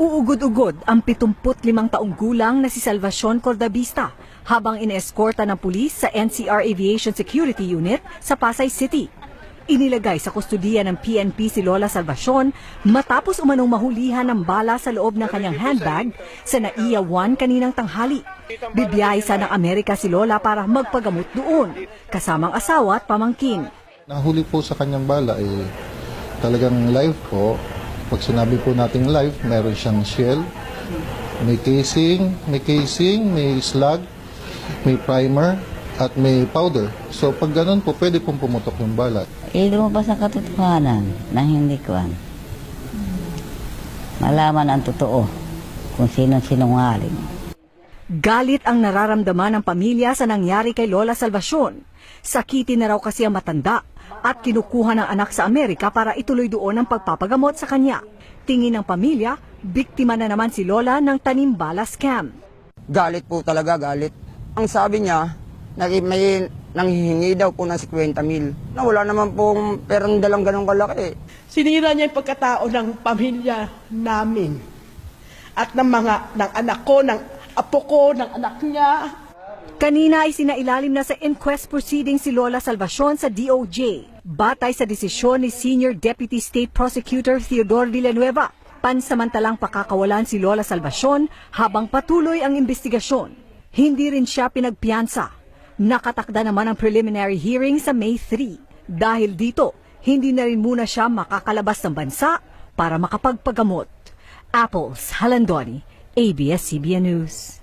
Uugod-ugod ang 75 taong gulang na si Salvacion Cordabista habang ineeskorta ng pulis sa NCR Aviation Security Unit sa Pasay City. Inilagay sa kustudiya ng PNP si Lola Salvacion matapos umanong mahulihan ng bala sa loob ng kanyang handbag sa NAIA 1 kaninang tanghali. Bibiyahe sa ng Amerika si Lola para magpagamot doon, kasamang asawa at pamangkin. Nahuli po sa kanyang bala eh talagang live po. Pag sinabi po nating live, meron siyang shell, may casing, may casing, may slug, may primer, at may powder. So pag ganun po, pwede pong pumutok yung bala. Eh, lumabas ang katotohanan na hindi ko Malaman ang totoo kung sino sinungaling. Galit ang nararamdaman ng pamilya sa nangyari kay Lola Salvacion. Sakitin na raw kasi ang matanda at kinukuha ng anak sa Amerika para ituloy doon ang pagpapagamot sa kanya. Tingin ng pamilya, biktima na naman si Lola ng tanimbala scam. Galit po talaga, galit. Ang sabi niya, may nanghihingi daw po ng 50 mil. Na wala naman pong perang dalang ganong kalaki. Sinira niya yung pagkatao ng pamilya namin at ng mga ng anak ko, ng apo ko, ng anak niya. Kanina ay sinailalim na sa inquest proceeding si Lola Salvacion sa DOJ. Batay sa desisyon ni Senior Deputy State Prosecutor Theodore Villanueva, pansamantalang pakakawalan si Lola Salvacion habang patuloy ang investigasyon. Hindi rin siya pinagpiyansa. Nakatakda naman ang preliminary hearing sa May 3. Dahil dito, hindi na rin muna siya makakalabas ng bansa para makapagpagamot. Apples, Halandoni, ABS-CBN News.